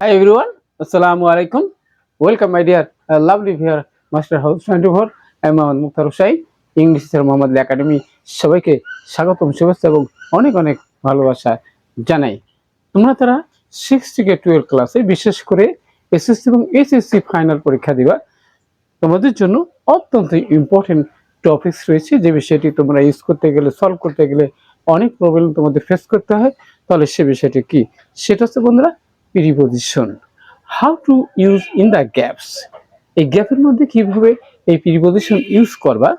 Hi everyone, Assalamu alaikum. Welcome my dear uh, lovely viewer, Master House 24. আমি Mohammad Muktar Hossain English sir Mohammad academy সবাইকে স্বাগতম শুভেচ্ছা এবং অনেক অনেক ভালোবাসা জানাই। তোমরা তারা সিক্স থেকে টুয়েলভ ক্লাসে বিশেষ করে এসএসসি এবং এসএসসি ফাইনাল পরীক্ষা দিবা। তোমাদের জন্য অত্যন্ত ইম্পর্টেন্ট টপিকস রয়েছে। যে বিষয়টি তোমরা ইউজ করতে গেলে সলভ করতে গেলে অনেক প্রবলেম তোমাদের ফেস করতে হয়। তাহলে সে বিষয়টি কি? সেটা হচ্ছে বন্ধুরা preposition how to use in the gaps এই গ্যাপের মধ্যে কীভাবে এই প্রিপোজিশন ইউজ করবা?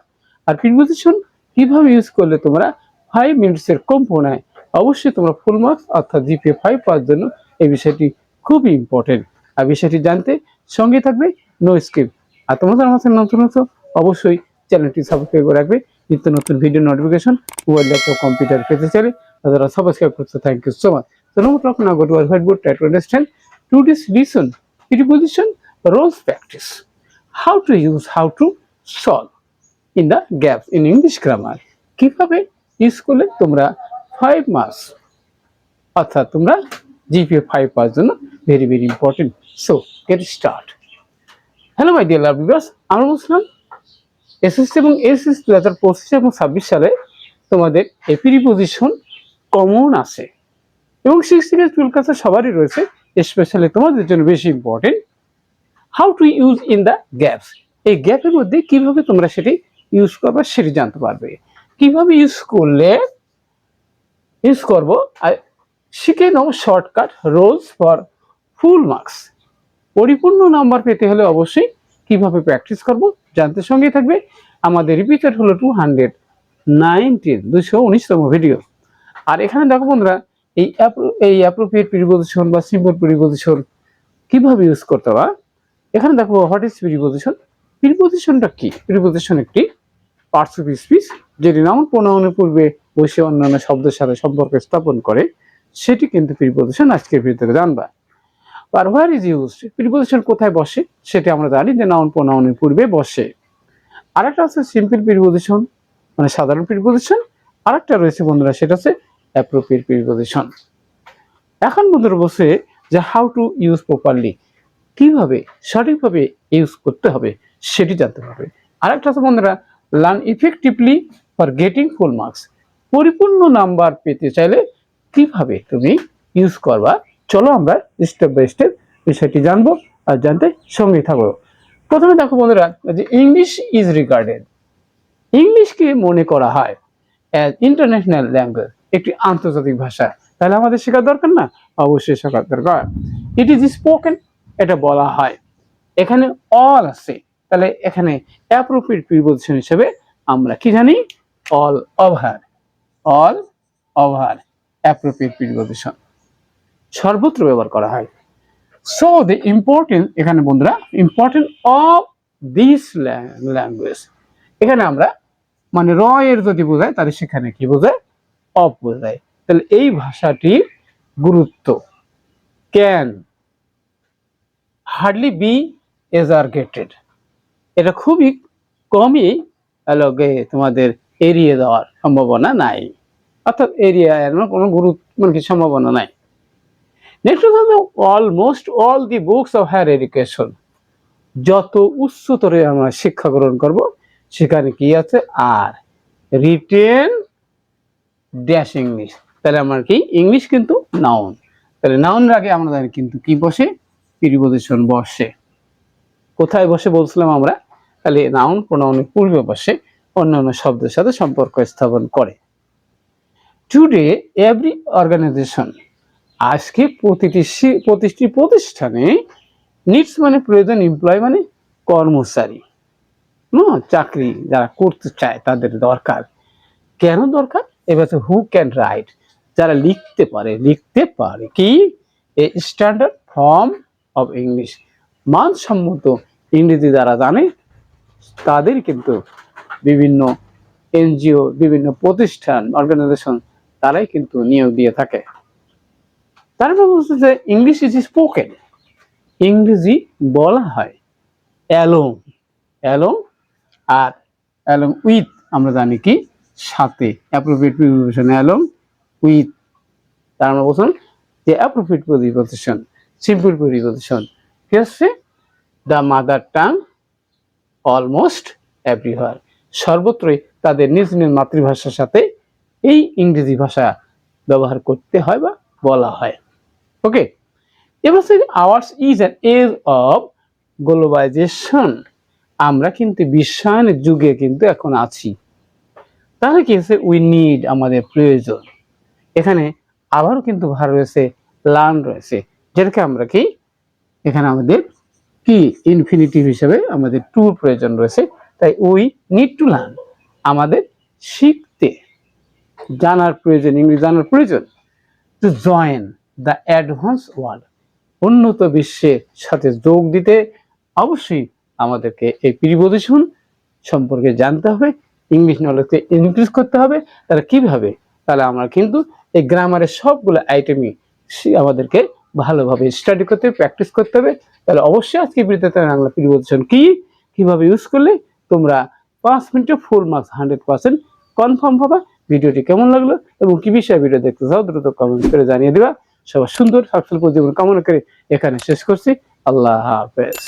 আর প্রিপোজিশন কীভাবে ইউজ করলে তোমরা ফাইভ মিনিটসের কম পড়ায় অবশ্যই তোমরা ফুল মার্কস অর্থাৎ জিপিএ ফাইভ পাওয়ার জন্য এই বিষয়টি খুবই ইম্পর্টেন্ট আর বিষয়টি জানতে সঙ্গে থাকবে নো স্কিপ আর তোমাদের সাথে নতুন নতুন অবশ্যই চ্যানেলটি সাবস্ক্রাইব করে রাখবে। নিত্য নতুন ভিডিও নোটিফিকেশন ল্যাপটপ কম্পিউটার পেতে চাইলে তারা সাবস্ক্রাইব করতে thank you so much So now we're talking about our whiteboard try to understand today's lesson preposition roles practice how to use how to solve in the gaps in English grammar কীভাবে করলে তোমরা five marks অর্থাৎ তোমরা GPA five পাওয়ার জন্য very very important so get start hello my dear love viewers আমরা বলছিলাম SSC এবং এসএসসি দু হাজার পঁচিশ এবং ছাব্বিশ সালে তোমাদের এই প্রিপোজিশন কমন আছে এবং সিক্স থেকে টুয়েলভ ক্লাসে সবারই রয়েছে স্পেশালি তোমাদের জন্য বেশি important how to use in the gaps এই গ্যাপের মধ্যে কীভাবে তোমরা সেটি ইউজ করবে সেটি জানতে পারবে। কীভাবে ইউজ করলে ইউজ করব, আর শিখে নাও shortcut rules for full marks পরিপূর্ণ নাম্বার পেতে হলে অবশ্যই কীভাবে প্র্যাকটিস করব জানতে সঙ্গে থাকবে আমাদের রিপিটার হলো টু হান্ড্রেড নাইনটিন দুশো উনিশতম ভিডিও আর এখানে দেখো বন্ধুরা এই এই অ্যাপ্রোপ্রিয়েট প্রিপোজিশন বা সিম্পল প্রিপোজিশন কীভাবে ইউজ করতে হবে এখানে দেখো হোয়াট ইজ প্রিপোজিশন প্রিপোজিশনটা কি? প্রিপোজিশন একটি পার্টস অফ স্পিচ যেটি নাউন প্রোনাউনের পূর্বে বসে অন্যান্য শব্দের সাথে সম্পর্ক স্থাপন করে, সেটি কিন্তু প্রিপোজিশন আজকের ভিতরে জানবা। আর হোয়ার ইজ ইউজ প্রিপোজিশন কোথায় বসে? সেটি আমরা জানি যে নাউন প্রোনাউনের পূর্বে বসে। আরেকটা আছে সিম্পল প্রিপোজিশন মানে সাধারণ প্রিপোজিশন আরেকটা রয়েছে বন্ধুরা, সেটা হচ্ছে অ্যাপ্রোপ্রিয়েট প্রিপোজিশন এখন বন্ধুরা বসে যে হাউ টু ইউজ প্রপারলি কীভাবে সঠিকভাবে ইউজ করতে হবে সেটি জানতে হবে। আরেকটা আছে বন্ধুরা learn effectively for getting full marks পরিপূর্ণ নাম্বার পেতে চাইলে কীভাবে তুমি ইউজ করবা? চলো আমরা স্টেপ বাই স্টেপ বিষয়টি জানব আর জানতে সঙ্গে থাকব। প্রথমে দেখো বন্ধুরা, যে ইংলিশ ইজ রিগার্ডেড ইংলিশকে মনে করা হয় অ্যাজ ইন্টারন্যাশনাল ল্যাঙ্গুয়েজ একটি আন্তর্জাতিক ভাষা তাহলে আমাদের শেখার দরকার না? অবশ্যই শেখার দরকার। ইট ইজ স্পোকেন এটা বলা হয়। এখানে অল আছে। তাহলে এখানে অ্যাপ্রোপ্রিয়েট প্রিপোজিশন হিসেবে আমরা কি জানি? All over all over appropriate preposition সর্বত্র ব্যবহার করা হয়। সো দ্য ইম্পর্টেন্ট এখানে বন্ধুরা ইম্পর্টেন্ট অফ দিস ল্যাঙ্গুয়েজ এখানে আমরা মানে র এর যদি বোঝায়, তাহলে সেখানে কি বোঝায়? অফ বোঝায় তাহলে এই ভাষাটির গুরুত্ব। ক্যান হার্ডলি বি এজার্গেটেড এটা খুবই কমই লগে তোমাদের এড়িয়ে দেওয়ার সম্ভাবনা নাই। অর্থাৎ এরিয়া কোনো গুরুত্ব মানে কি সম্ভাবনা নাই। নেক্সট হচ্ছে almost all the books of higher education যত উচ্চতরে আমরা শিক্ষা গ্রহণ করব, সেখানে কি আছে? আর রিটেন ড্যাশ ইংলিশ তাহলে আমার কি? ইংলিশ কিন্তু নাউন তাহলে নাউনের আগে জানি কিন্তু কি বসে? প্রিপোজিশন বসে। কোথায় বসে বলছিলাম আমরা? তাহলে নাউন প্রোনাউনের পূর্বে বসে, অন্যান্য শব্দের সাথে সম্পর্ক স্থাপন করে। টুডে এভরি অর্গানাইজেশন আজকে প্রতিটি প্রতিটি প্রতিষ্ঠানে নিডস মানে প্রয়োজন এমপ্লয় মানে কর্মচারী। চাকরি যারা করতে চায়, তাদের দরকার। কেন দরকার? এবার হু ক্যান রাইট যারা লিখতে পারে লিখতে পারে কি? A standard form of English মানসম্মত ইংরেজি যারা জানে, তাদের কিন্তু বিভিন্ন এনজিও, বিভিন্ন প্রতিষ্ঠান অর্গানাইজেশন তারাই কিন্তু নিয়োগ দিয়ে থাকে। তারপর বলছে যে ইংলিশ ইজ স্পোকেন ইংরেজি বলা হয়। অ্যালোং অ্যালোং আর অ্যালোং উইথ আমরা জানি কি? সাথে অ্যাপ্রোপ্রিয়েট প্রিপোজিশন অ্যালোং উইথ তার আমরা বলছিলাম যে অ্যাপ্রোপ্রিয়েট প্রিপোজিশন সিম্পল প্রিপোজিশন কি হচ্ছে? The mother tongue almost everywhere সর্বত্রই তাদের নিজ নিজ মাতৃভাষার সাথে এই ইংরেজি ভাষা ব্যবহার করতে হয় বা বলা হয়। ওকে এবার ours is an age of globalization আমরা কিন্তু বিশ্বায়নের যুগে কিন্তু এখন আছি। তাহলে কি হচ্ছে উই নিড আমাদের প্রয়োজন। এখানে আবারও কিন্তু ভার রয়েছে লার্ন রয়েছে। যেটাকে আমরা কি? এখানে আমাদের কি? ইনফিনিটিভ হিসেবে আমাদের টু প্রয়োজন রয়েছে। তাই উই নিড টু লার্ন আমাদের শিখতে। জানার প্রয়োজন, ইংরেজি জানার প্রয়োজন। To join the advance world উন্নত বিশ্বের সাথে যোগ দিতে অবশ্যই আমাদেরকে এই প্রিপোজিশন সম্পর্কে জানতে হবে। ইংলিশ নলেজকে ইনক্রিজ করতে হবে, তাহলে কীভাবে? তাহলে আমরা কিন্তু এই গ্রামারের সবগুলো আইটেমই আমাদেরকে ভালোভাবে স্টাডি করতে হবে প্র্যাকটিস করতে হবে। তাহলে অবশ্যই আজকে ভিডিওতে বাংলা প্রিপোজিশন কি, কীভাবে ইউজ করলে তোমরা পাঁচ মিনিটে full marks hundred percent confirm হবে ভিডিওটি কেমন লাগল এবং কি বিষয়ে ভিডিও দেখতে চাও দ্রুত কমেন্ট করে জানিয়ে দেবা। সবার সুন্দর সাকসেসফুল জীবন কামনা করে এখানে শেষ করছি। আল্লাহ হাফেজ।